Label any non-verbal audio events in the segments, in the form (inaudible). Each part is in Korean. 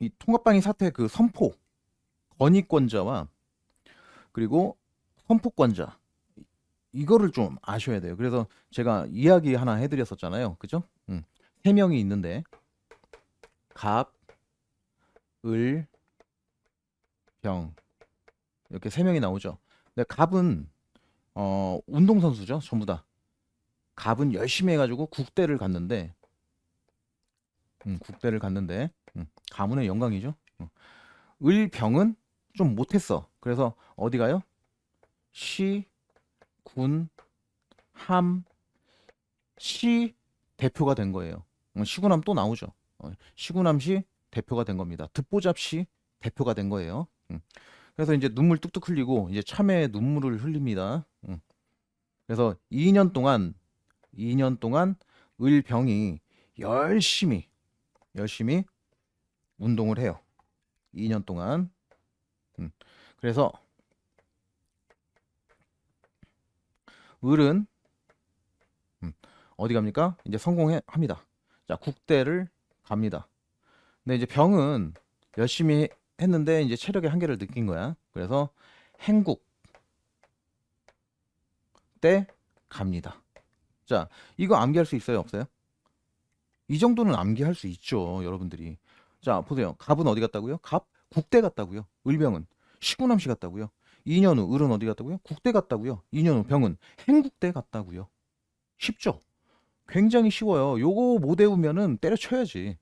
이 통합방위 사태 그 선포 건의권자와 그리고 선포권자 이- 이거를 좀 아셔야 돼요. 그래서 제가 이야기 하나 해드렸었잖아요. 그죠? 음. 세 명이 있는데 갑, 을, 병 이렇게 세 명이 나오죠. 근데 갑은 어 운동선수죠. 전부 다. 갑은 열심히 해가지고 국대를 갔는데 음, 국대를 갔는데 음, 가문의 영광이죠. 음. 을병은 좀 못했어. 그래서 어디 가요? 시, 군, 함, 시 대표가 된 거예요. 어, 시군함 또 나오죠. 어, 시군함시 대표가 된 겁니다. 듣보잡시 대표가 된 거예요. 음. 그래서 이제 눈물 뚝뚝 흘리고 이제 참외 눈물을 흘립니다. 음. 그래서 2년 동안 2년 동안 을병이 열심히 열심히 운동을 해요. 2년 동안. 음. 그래서 을은 음, 어디 갑니까? 이제 성공합니다. 자, 국대를 갑니다. 근데 이제 병은 열심히 했는데 이제 체력의 한계를 느낀 거야. 그래서 행국 때 갑니다. 자, 이거 암기할 수 있어요, 없어요? 이 정도는 암기할 수 있죠, 여러분들이. 자, 보세요. 갑은 어디 갔다고요? 갑 국대 갔다고요. 을병은 시구남시 갔다고요. 2년 후 을은 어디 갔다고요? 국대 갔다고요. 2년 후 병은 행국대 갔다고요. 쉽죠? 굉장히 쉬워요. 요거 못 외우면은 때려쳐야지.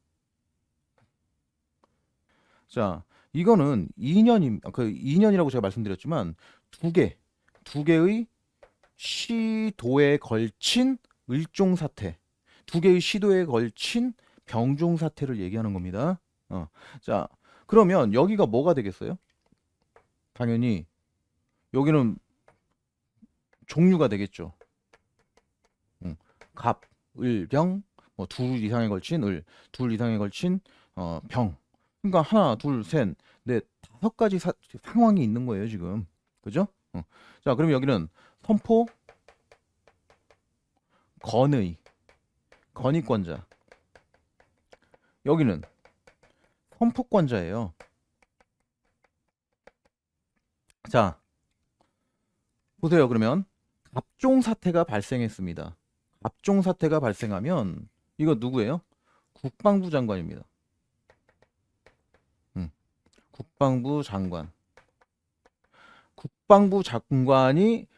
자, 이거는 2년임 그 2년이라고 제가 말씀드렸지만 두 개, 두 개의 시도에 걸친 을종 사태, 두 개의 시도에 걸친 병종 사태를 얘기하는 겁니다. 어. 자, 그러면 여기가 뭐가 되겠어요? 당연히 여기는 종류가 되겠죠. 음, 갑, 을, 병, 뭐 둘 이상에 걸친 을, 둘 이상에 걸친 어, 병. 그러니까 하나, 둘, 셋, 넷, 다섯 가지 사- 상황이 있는 거예요, 지금. 그죠? 어. 자, 그럼 여기는 선포, 건의, 건의권자. 여기는 선포권자예요. 자, 보세요. 그러면 갑종 사태가 발생했습니다. 갑종 사태가 발생하면 이거 누구예요? 국방부 장관입니다. 음, 국방부 장관. 국방부 장관이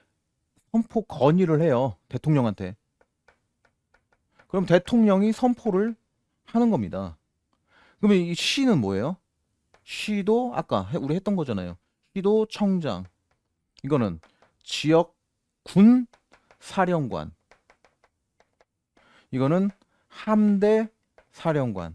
선포 건의를 해요. 대통령한테. 그럼 대통령이 선포를 하는 겁니다. 그러면 이 시는 뭐예요? 시도 아까 해- 우리 했던 거잖아요. 시도 청장. 이거는 지역 군 사령관. 이거는 함대 사령관.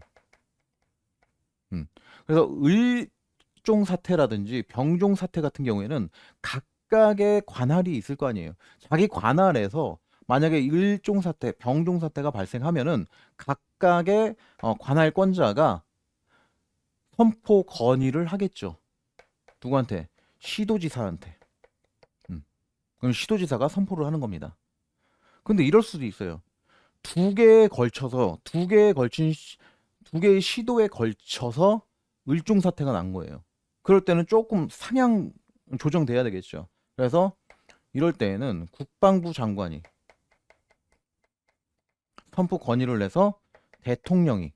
음. 그래서 을종 사태라든지 병종 사태 같은 경우에는 각각의 관할이 있을 거 아니에요. 자기 관할에서 만약에 일종 사태, 병종 사태가 발생하면은 각각의 어, 관할권자가 선포 건의를 하겠죠. 누구한테? 시도지사한테. 음. 그럼 시도지사가 선포를 하는 겁니다. 근데 이럴 수도 있어요. 두 개에 걸쳐서 두 개에 걸친 시- 두 개의 시도에 걸쳐서 을종 사태가 난 거예요. 그럴 때는 조금 상향 조정돼야 되겠죠. 그래서 이럴 때에는 국방부 장관이 선포 건의를 내서 대통령이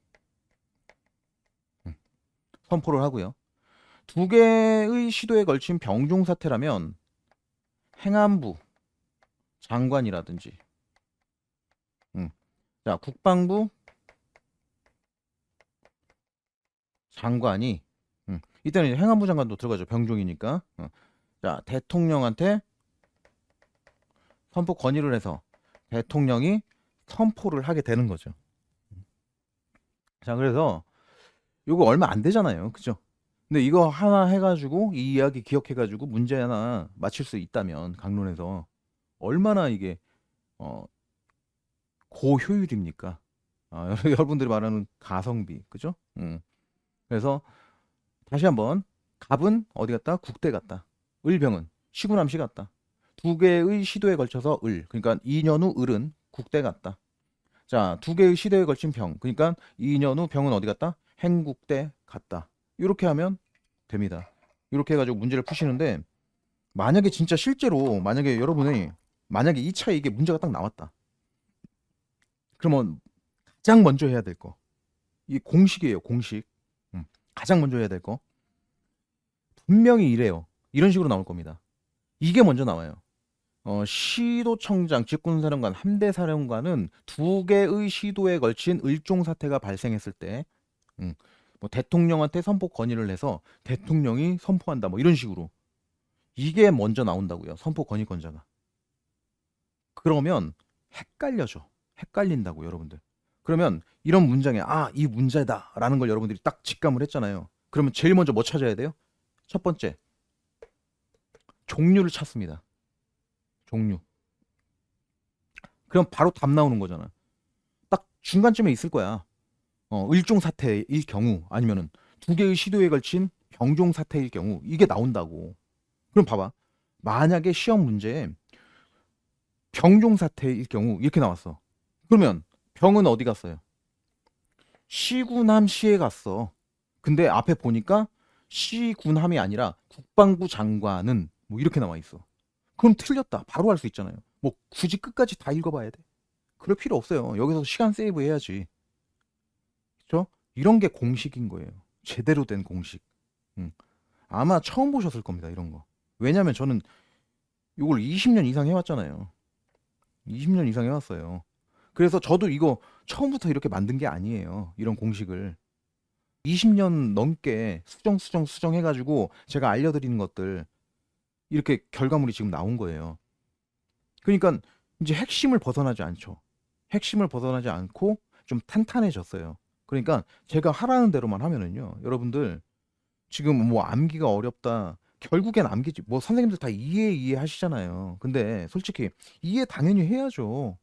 음, 선포를 하고요. 두 개의 시도에 걸친 병종 사태라면 행안부 장관이라든지 음, 자 국방부 장관이 음, 이때는 행안부 장관도 들어가죠 병종이니까 어. 자 대통령한테 선포 건의를 해서 대통령이 선포를 하게 되는 거죠. 자 그래서 요거 얼마 안 되잖아요, 그죠? 근데 이거 하나 해가지고 이 이야기 기억해가지고 문제 하나 맞힐 수 있다면 강론에서 얼마나 이게 어 고효율입니까? 아, (laughs) 여러분들이 말하는 가성비, 그죠? 음. 그래서 다시 한번 갑은 어디 갔다? 국대 갔다. 을병은 시구남시 갔다. 두 개의 시도에 걸쳐서 을, 그러니까 2년 후 을은 국대 갔다. 자, 두 개의 시도에 걸친 병, 그러니까 2년 후 병은 어디 갔다? 행국대 갔다. 이렇게 하면 됩니다. 이렇게 해가지고 문제를 푸시는데 만약에 진짜 실제로 만약에 여러분이 만약에 이 차에 이게 문제가 딱 나왔다. 그러면 가장 먼저 해야 될 거. 이 공식이에요, 공식. 음, 가장 먼저 해야 될 거. 분명히 이래요. 이런 식으로 나올 겁니다. 이게 먼저 나와요. 어, 시도청장, 직군사령관, 함대사령관은 두 개의 시도에 걸친 을종 사태가 발생했을 때, 음, 뭐 대통령한테 선포 건의를 해서 대통령이 선포한다, 뭐 이런 식으로 이게 먼저 나온다고요. 선포 건의권자가. 그러면 헷갈려져. 헷갈린다고 여러분들. 그러면 이런 문장에 아, 이 문제다라는 걸 여러분들이 딱 직감을 했잖아요. 그러면 제일 먼저 뭐 찾아야 돼요? 첫 번째. 종류를 찾습니다. 종류. 그럼 바로 답 나오는 거잖아. 딱 중간쯤에 있을 거야. 어, 일종 사태일 경우 아니면은 두 개의 시도에 걸친 병종 사태일 경우 이게 나온다고. 그럼 봐봐. 만약에 시험 문제에 병종 사태일 경우 이렇게 나왔어. 그러면 병은 어디 갔어요? 시군함시에 갔어. 근데 앞에 보니까 시군함이 아니라 국방부 장관은 뭐 이렇게 나와 있어. 그럼 틀렸다. 바로 할 수 있잖아요. 뭐 굳이 끝까지 다 읽어봐야 돼. 그럴 필요 없어요. 여기서 시간 세이브 해야지. 그렇죠? 이런 게 공식인 거예요. 제대로 된 공식. 음. 아마 처음 보셨을 겁니다. 이런 거. 왜냐면 저는 이걸 20년 이상 해왔잖아요. 20년 이상 해왔어요. 그래서 저도 이거 처음부터 이렇게 만든 게 아니에요. 이런 공식을. 20년 넘게 수정, 수정, 수정 해가지고 제가 알려드리는 것들 이렇게 결과물이 지금 나온 거예요. 그러니까 이제 핵심을 벗어나지 않죠. 핵심을 벗어나지 않고 좀 탄탄해졌어요. 그러니까 제가 하라는 대로만 하면은요. 여러분들 지금 뭐 암기가 어렵다. 결국엔 암기지. 뭐 선생님들 다 이해 이해 하시잖아요. 근데 솔직히 이해 당연히 해야죠.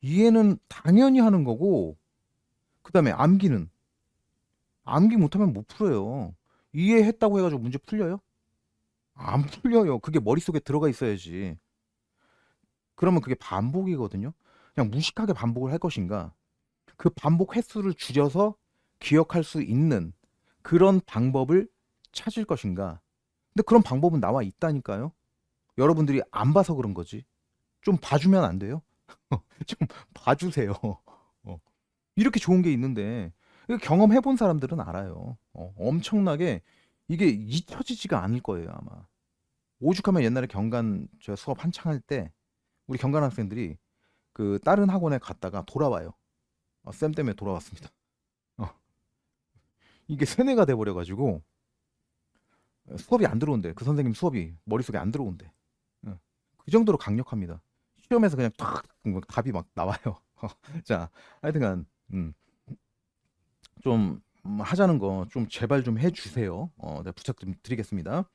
이해는 당연히 하는 거고 그다음에 암기는 암기 못하면 못 풀어요. 이해했다고 해가지고 문제 풀려요? 안 풀려요. 그게 머릿속에 들어가 있어야지. 그러면 그게 반복이거든요. 그냥 무식하게 반복을 할 것인가? 그 반복 횟수를 줄여서 기억할 수 있는 그런 방법을 찾을 것인가? 근데 그런 방법은 나와 있다니까요. 여러분들이 안 봐서 그런 거지. 좀 봐주면 안 돼요? (laughs) 좀 봐주세요. 어. 이렇게 좋은 게 있는데 이거 경험해 본 사람들은 알아요. 어, 엄청나게 이게 잊혀지지가 않을 거예요 아마. 오죽하면 옛날에 경관 제가 수업 한창 할 때 우리 경관 학생들이 그 다른 학원에 갔다가 돌아와요. 어, 쌤 때문에 돌아왔습니다. 어. 이게 세뇌가 돼버려가지고 수업이 안 들어온대. 그 선생님 수업이 머릿속에 안 들어온대. 어. 그 정도로 강력합니다. 시험에서 그냥 탁 답이 막 나와요. (laughs) 자, 하여튼간 음, 좀 음, 하자는 거 좀 제발 좀 해주세요. 어, 네, 부탁 좀 드리겠습니다.